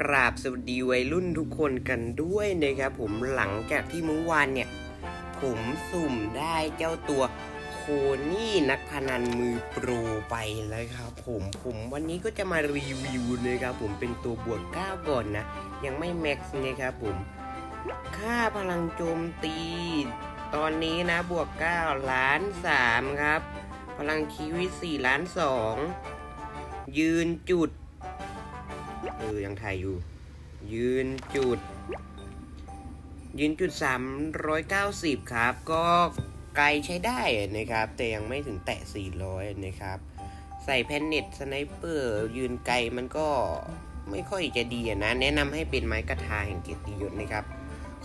กราบสวัสดีวัยรุ่นทุกคนกันด้วยนะครับผมหลังจากที่เมื่อวานเนี่ย ผมสุ่มได้เจ้าตัวโคนี่นักพนันมือโปรไปแล้วครับผมผมวันนี้ก็จะมารีวิวนะครับผมเป็นตัวบวก9ก่อนนะ ยังไม่แม็กซ์นะครับผมค่าพลังโจมตี ตอนนี้นะบวก9ล้าน3ครับ พลังชีวิต4ล้าน2ยืนจุด เออ ยังถ่ายอยู่ ยืนจุด ยืนจุด 390 ครับ ก็ไกลใช้ได้นะครับ แต่ยังไม่ถึงแตะ 400 นะครับ ใส่แพนเน็ตสไนเปอร์ยืนไกลมันก็ไม่ค่อยจะดีอะนะ แนะนำให้เป็นไม้กระทาแห่งเกียรติยศนะครับ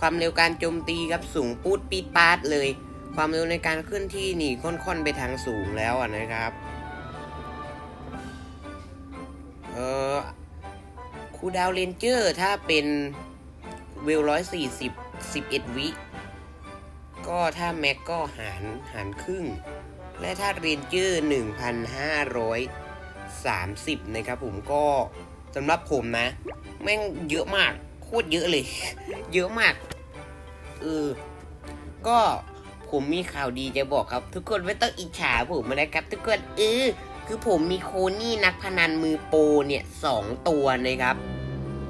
ความเร็วการโจมตีครับสูงปูดปีดปาดเลย ความเร็วในการเคลื่อนที่นี่ค่อนๆไปทางสูงแล้วนะครับ เออ คูดาวเรนเจอร์ถ้าเป็นเวลร้อยสี่สิบสิบเอ็ดวิ ก็ถ้าแม็กก็หารหารครึ่ง และถ้าเรนเจอร์หนึ่งพันห้าร้อยสามสิบนะครับผมก็สำหรับผมนะ แม่งเยอะมาก โคตรเยอะเลย เยอะมาก เออ ก็ผมมีข่าวดีจะบอกครับ ทุกคนไม่ต้องอิจฉาผมนะครับ ทุกคนเออ คือผมมีโคนี่นักพนันมือโปรเนี่ยสองตัวนะครับ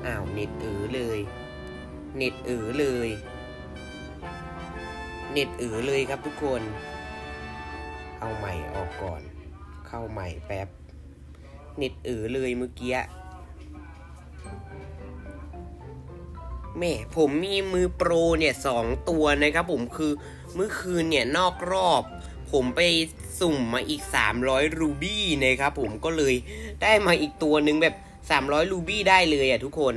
อ้าวเน็ตเออเลย เน็ตเออเลย เน็ตเออเลยครับทุกคน เอาใหม่ออกก่อน เข้าใหม่แป๊บ เน็ตเออเลยเมื่อกี้แม่ผมมีมือโปรเนี่ยสองตัวนะครับผมคือเมื่อคืนเนี่ยนอกรอบ ผมไปสุ่มมาอีก 300 รูบี้นะครับผมก็เลยได้มาอีกตัวหนึ่งแบบ 300 รูบี้ได้เลยอะทุกคน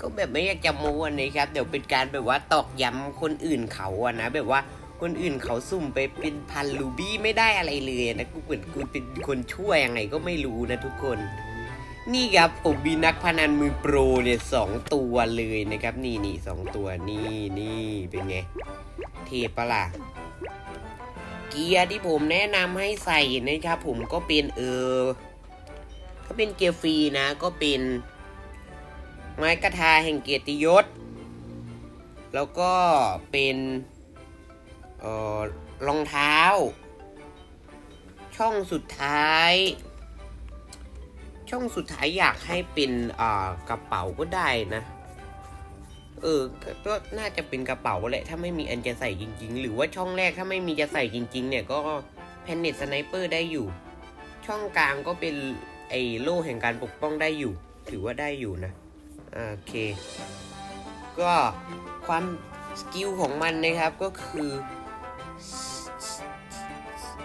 ก็แบบไม่อยากจะโม้นะครับ เดี๋ยวเป็นการแบบว่าตอกย้ำคนอื่นเขาอะนะ แบบว่าคนอื่นเขาสุ่มไปเป็นพันรูบี้ไม่ได้อะไรเลยนะกูเหมือนกูเป็นคนช่วยังไงก็ไม่รู้นะทุกคน นี่ครับผมมีนักพนันมือโปรเนี่ยสองตัวเลยนะครับ นี่นี่สองตัวนี่นี่เป็นไงเทปะล่ะ เกียร์ที่ผมแนะนำให้ใส่นะครับ ผมก็เป็นเออก็เป็นเกียร์ฟรีนะ ก็เป็นไม้กระทาแห่งเกียรติยศ แล้วก็เป็นเออรองเท้า ช่องสุดท้าย ช่องสุดท้ายอยากให้เป็นกระเป๋าก็ได้นะ เออ ก็น่าจะเป็นกระเป๋าแหละ ถ้าไม่มีอันจะใส่จริง ๆ หรือว่าช่องแรกถ้าไม่มีจะใส่จริง ๆ เนี่ยก็แพนเน็ตสไนเปอร์ได้อยู่ ช่องกลางก็เป็นไอ้โล่แห่งการปกป้องได้อยู่ ถือว่าได้อยู่นะ โอเค ก็ความสกิลของมันนะครับก็คือ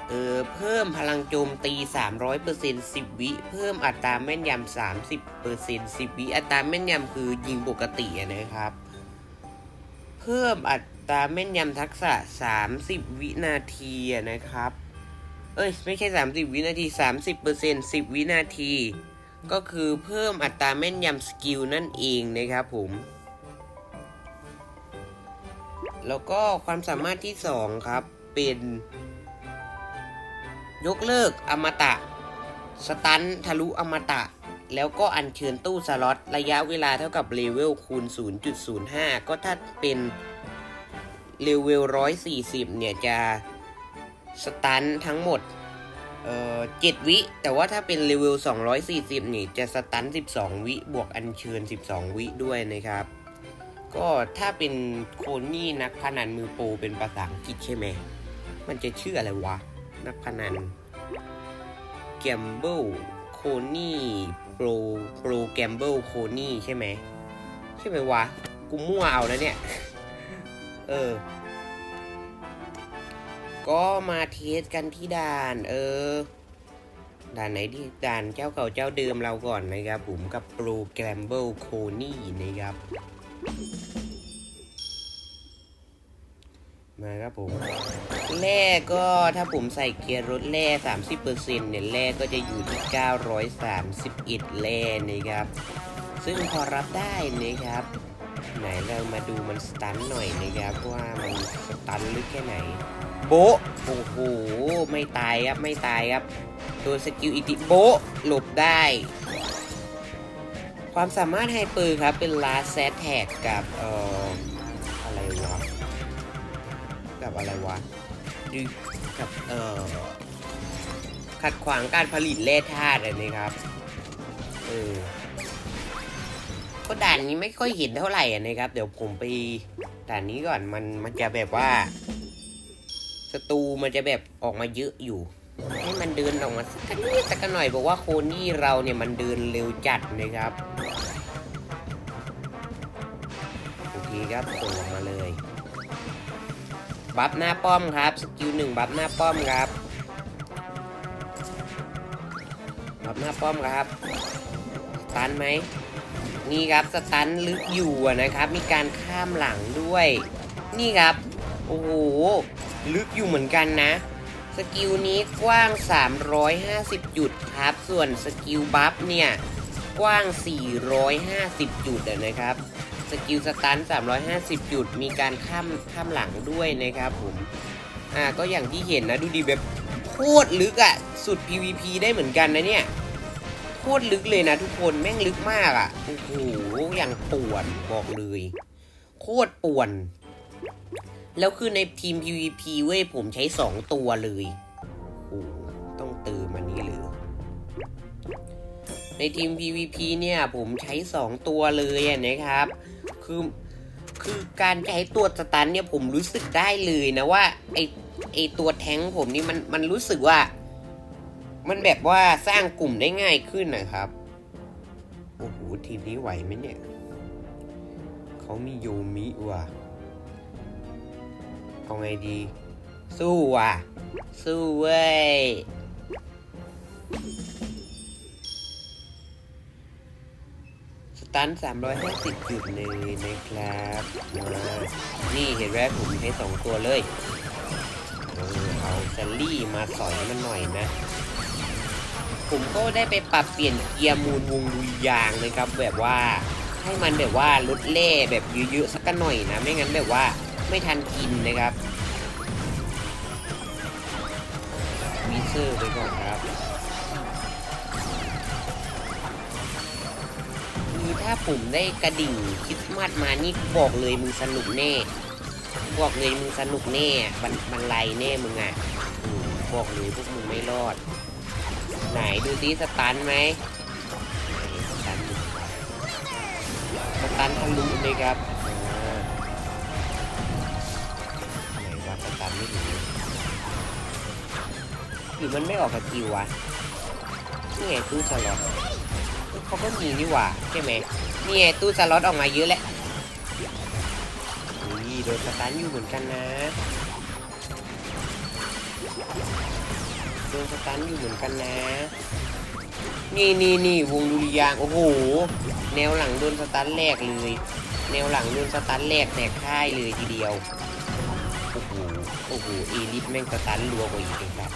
เออเพิ่มพลังโจมตี 300% 10 วิ เพิ่มอัตราแม่นยำ30% 10 วิ อัตราแม่นยำคือยิงปกตินะครับ พิ่มอัตราแม่นยำทักษะ 30 วินาทีนะครับ เอ้ย ไม่ใช่ 30 วินาที 30% 10 วินาที ก็คือเพิ่มอัตราแม่นยำสกิลนั่นเองนะครับผม แล้วก็ความสามารถที่ 2 ครับ เป็น ยกเลิกอมตะ สตันทะลุอมตะ แล้วก็อัญเชิญตู้สล็อตระยะเวลาเท่ากับเลเวลคูณ 0.05 ก็ถ้าเป็นเลเวล 140 เนี่ยจะสตันทั้งหมดเอ่อ7วิ แต่ว่าถ้าเป็นเลเวล 240 นี่จะสตัน 12 วิ บวกอัญเชิญ 12 วิด้วยนะครับ ก็ถ้าเป็นโคนี่นักพนันมือโปรเป็นภาษาอังกฤษใช่ไหม มันจะชื่ออะไรวะ นักพนันแกมเบิลโคนี่ โปรโปรแกมเบิลโคนี่ใช่ไหมใช่ไหมวะ กูมั่วเอาแล้วเนี่ย เออ ก็มาเทสกันที่ด่าน เออ ด่านไหนดีด่านเจ้าเก่าเจ้าเดิมเราก่อนนะครับผมกับโปรแกรมเบิลโคนี่นะครับ มาครับผมแร่ก็ถ้าผมใส่เกียร์รถแร่30%เนี่ยแร่ก็จะอยู่ที่ 931แร่นะครับ ซึ่งพอรับได้นะครับ ไหนเรามาดูมันสตันหน่อยนะครับว่ามันสตันลึกแค่ไหน โบโอ้โห ไม่ตายครับไม่ตายครับ ตัวสกิลอิติโบหลบได้ ความสามารถไฮเปอร์ครับเป็นลาแซดแท็กกับเอ่ออะไรวะกับ อะไรวะดึงกับเอ่อขัดขวางการผลิตแร่ธาตุอันนี้ครับเออก็ด่านนี้ไม่ค่อยเห็นเท่าไหร่อะนะครับ เดี๋ยวผมไปด่านนี้ก่อนมันมันจะแบบว่าศัตรูมันจะแบบออกมาเยอะอยู่ให้มันเดินออกมาสักนิดสักหน่อยบอกว่าโคนี่เราเนี่ยมันเดินเร็วจัดนะครับโอเคครับส่งมาเลย บัฟหน้าป้อมครับ สกิลหนึ่งบัฟหน้าป้อมครับ บัฟหน้าป้อมครับ สตันไหม นี่ครับสตันลึกอยู่นะครับ มีการข้ามหลังด้วย นี่ครับ โอ้โห ลึกอยู่เหมือนกันนะ สกิลนี้กว้าง 350 จุดครับ ส่วนสกิลบัฟเนี่ย กว้าง 450 จุดนะครับ สกิลสตัน 350 จุด มีการข้ามข้ามหลังด้วยนะครับผม อ่า ก็อย่างที่เห็นนะ ดูดีแบบโคตรลึกอะสุด PVP ได้เหมือนกันนะเนี่ย โคตรลึกเลยนะทุกคน แม่งลึกมากอะ่ะ โอ้โห อย่างป่วนบอกเลย โคตรป่วน แล้วคือในทีม PVP เว้ย ผมใช้ 2 ตัวเลย โอ้โหต้องเติมอันนี้เลย ในทีม PVP เนี่ยผมใช้ 2 ตัวเลยนะครับ คือคือการใช้ตัวสตันเนี่ยผมรู้สึกได้เลยนะว่าไอไอตัวแท้งผมนี่มันมันรู้สึกว่า มันแบบว่าสร้างกลุ่มได้ง่ายขึ้นนะครับ โอ้โหทีมนี้ไหวไหมเนี่ยเขามีโยมิว่ะเอาไงดี สู้ว่ะ สู้เว้ย ตัน 350จุดเลยนะครับมานี่เห็นไหมผมใช้สองตัวเลย เอาแซลลี่มาสอยมันหน่อยนะ ผมก็ได้ไปปรับเปลี่ยนเกียร์มูลวงลุยยางนะครับ แบบว่าให้มันแบบว่าลดเล่แบบเยอะๆสักหน่อยนะ ไม่งั้นแบบว่าไม่ทันกินนะครับวีเซอร์ไปก่อนครับ คือถ้าผมได้กระดิ่งคริสต์มาสมานี่บอกเลยมึงสนุกแน่ บอกเลยมึงสนุกแน่บันบันไลแน่มึงอะบอกเลยพวกมึงไม่รอด ไหนดูซิสตันไหมสตันสตันทะลุเลยครับไหนว่าสตันไม่ถึงหรือมันไม่ออกสกิลวะนี่ไงตู้สล็อต เขาก็มีนี่หว่าใช่ไหมนี่ไงตู้สล็อตออกมาเยอะแหละอุ้ยโดนสตันอยู่เหมือนกันนะโดนสตันอยู่เหมือนกันนะ นี่นี่นี่วงดุริยางโอ้โห แนวหลังโดนสตันแรกเลย แนวหลังโดนสตันแรกแตกค่ายเลยทีเดียว โอ้โห โอ้โหเอลิสแม่งสตันรัวกว่าอีกเลยครับ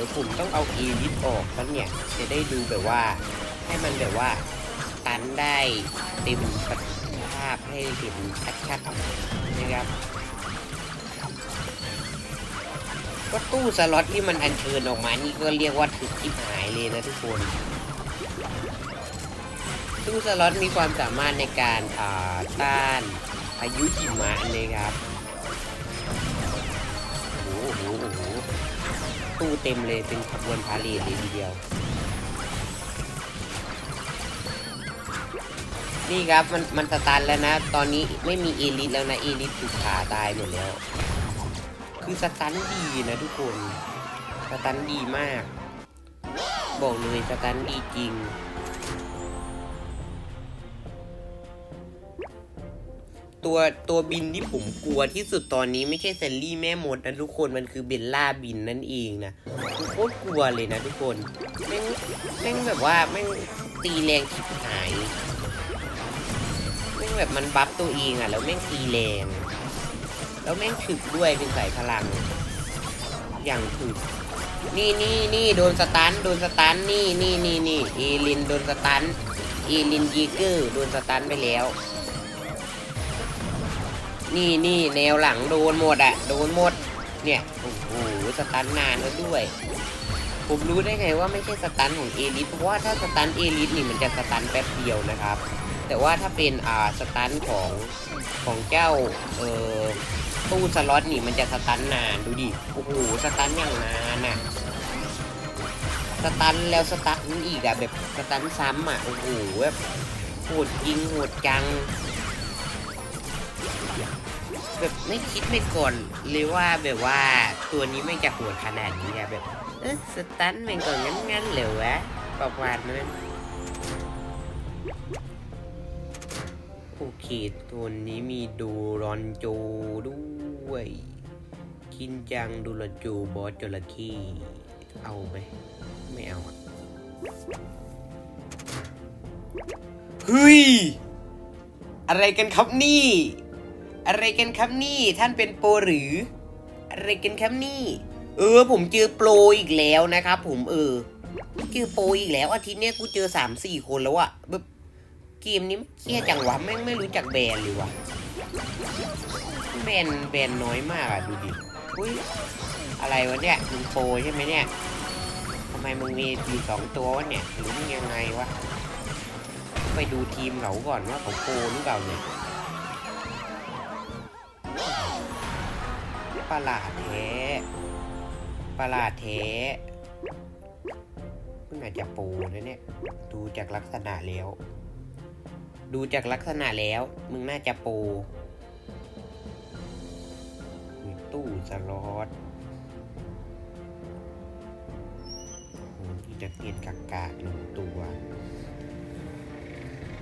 ดี๋ยวผมต้องเอาเอลิสออกแล้วเนี่ย จะได้ดูแบบว่า ให้มันแบบว่าตันได้เต็มประสิทธิภาพให้เห็นชัดๆนะครับก็ตู้สล็อตที่มันอัญเชิญออกมานี่ก็เรียกว่าถึกที่หายเลยนะทุกคนตู้สล็อตมีความสามารถในการอ่าต้านพายุหิมะเลยครับโอ้โหโอ้โห ตู้เต็มเลยเป็นขบวนพาเลทเลยทีเดียว นี่ครับมันมันสตันแล้วนะ ตอนนี้ไม่มีเอลิทแล้วนะเอลิสถูกขาตายหมดแล้ว คือสตันดีนะทุกคนสตันดีมาก บอกเลยสตันดีจริง ตัวตัวบินที่ผมกลัวที่สุดตอนนี้ไม่ใช่แซลลี่แม่มดนะทุกคนมันคือเบลล่าบินนั่นเองนะโคตรกลัวเลยนะทุกคนแม่งแม่งแบบว่าแม่งตีแรงชิบหายแม่งแบบมันบัฟตัวเองอะแล้วแม่งตีแรงแล้วแม่งถึกด้วยเป็นสายพลัง อย่างถึกนี่นี่นี่โดนสตันโดนสตันนี่นี่นี่นี่เอลินโดนสตันเอลินยีเกอร์โดนสตันไปแล้ว นี่นี่แนวหลังโดนหมดอะโดนหมด เนี่ยโอ้โหสตันนานแล้วด้วย ผมรู้ได้ไงว่าไม่ใช่สตันของเอลิทเพราะว่าถ้าสตันเอลิทนี่มันจะสตันแป๊บเดียวนะครับ แต่ว่าถ้าเป็นอ่าสตันของของเจ้าเอ่อตู้สล็อตนี่มันจะสตันนานดูดิโอ้โหสตันอย่างนานอะสตันแล้วสตันอีกอะแบบสตันซ้ำอะโอ้โหแบบโหดยิงโหดจัง แบบไม่คิดไม่ก่อนเลยว่าแบบว่าตัวนี้ไม่จะโหดขนาดนี้อะแบบเอ๊ะสตันมันก็งั้นงั้นๆเหลววะประมาณนั้นโอเคตัวนี้มีดูรอนโจด้วยคินจังดูรอนโจบอสจระเข้เอาไหมไม่เอาอะเฮ้ย อะไรกันครับนี่ อะไรกันครับนี่ท่านเป็นโปรหรือ อะไรกันครับนี่ เออ ผมเจอโปรอีกแล้วนะครับผมเออเจอโปรอีกแล้วอาทิตย์เนี้ยกูเจอสามสี่คนแล้วอะแบบเกมนี้เครียดจังวะแม่ไม่รู้จักแบนเลยวะแบนแบนน้อยมากอะดูดิอุ้ยอะไรวะเนี่ยมึงโปรใช่ไหมเนี่ยทำไมมึงมีอยู่สองตัววะเนี่ยหรือมึงยังไงวะไปดูทีมเขาก่อนว่าเขาโปรหรือเปล่าเนี่ย ประหลาดแท้ ประหลาดแท้เพิ่งอาจจะปูนะเนี่ย ดูจากลักษณะแล้ว ดูจากลักษณะแล้ว มึงน่าจะปูมีตู้สล็อตโอ้ยจะเกียนกากาหนึ่งตัว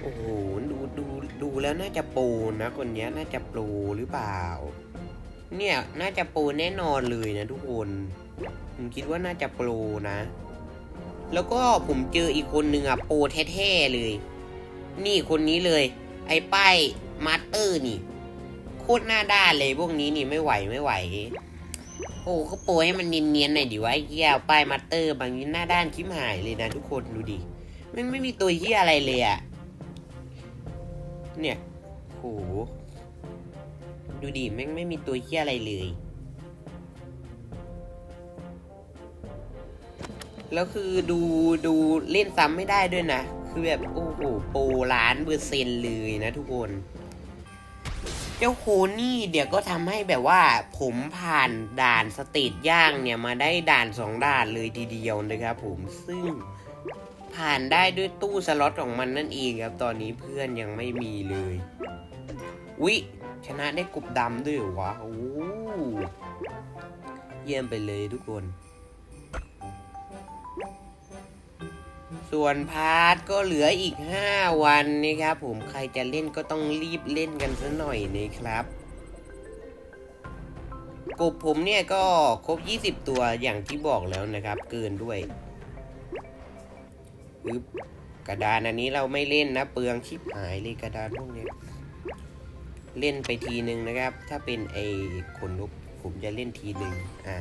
โอ้โห ดูดูดูแล้วน่าจะปูนะ คนนี้น่าจะปูหรือเปล่า เนี่ย น่าจะโปรแน่นอนเลยนะทุกคน ผมคิดว่าน่าจะโปรนะ แล้วก็ผมเจออีกคนหนึ่งอะโปรแท้ๆเลย นี่คนนี้เลย ไอ้ป้ายมาสเตอร์นี่โคตรหน้าด้านเลยพวกนี้นี่ไม่ไหวไม่ไหว โอ้เขาโปรให้มันเนียนๆหน่อยดิวะไอ้เหี้ยป้ายมาสเตอร์บางทีหน้าด้านคิมหายเลยนะทุกคนดูดิมันไม่มีตัวเหี้ยอะไรเลยอะเนี่ยโห ดูดิแม่งไม่มีตัวเหี้ยอะไรเลย แล้วคือดูดูเล่นซ้ำไม่ได้ด้วยนะ คือแบบ โอ้โหโปรล้านเปอร์เซ็นต์เลยนะทุกคน เจ้าโคนี่เดี๋ยวก็ทำให้แบบว่า ผมผ่านด่านสเตจย่างเนี่ยมาได้ด่านสองด่านเลยทีเดียวนะครับผมซึ่งผ่านได้ด้วยตู้สล็อตของมันนั่นเองครับ ตอนนี้เพื่อนยังไม่มีเลย วิ ชนะได้กลุบดำด้วยเหรอวะโอ้เยี่ยมไปเลยทุกคน ส่วนพาร์ทก็เหลืออีก 5 วันนะครับผมใครจะเล่นก็ต้องรีบเล่นกันซะหน่อยนะครับกบผมเนี่ยก็ครบ 20 ตัวอย่างที่บอกแล้วนะครับ เกินด้วยปึ๊บกระดานอันนี้เราไม่เล่นนะ เปลืองชิบหายเลยกระดานพวกเนี้ย เล่นไปทีหนึ่งนะครับ ถ้าเป็นไอ้ขนลุกผมจะเล่นทีหนึ่งอะ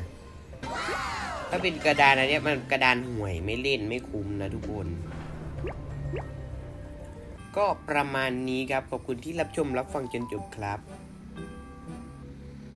ถ้าเป็นกระดานอันนี้มันกระดานห่วยไม่เล่นไม่คุ้มนะทุกคน ก็ประมาณนี้ครับขอบคุณที่รับชมรับฟังจนจบครับ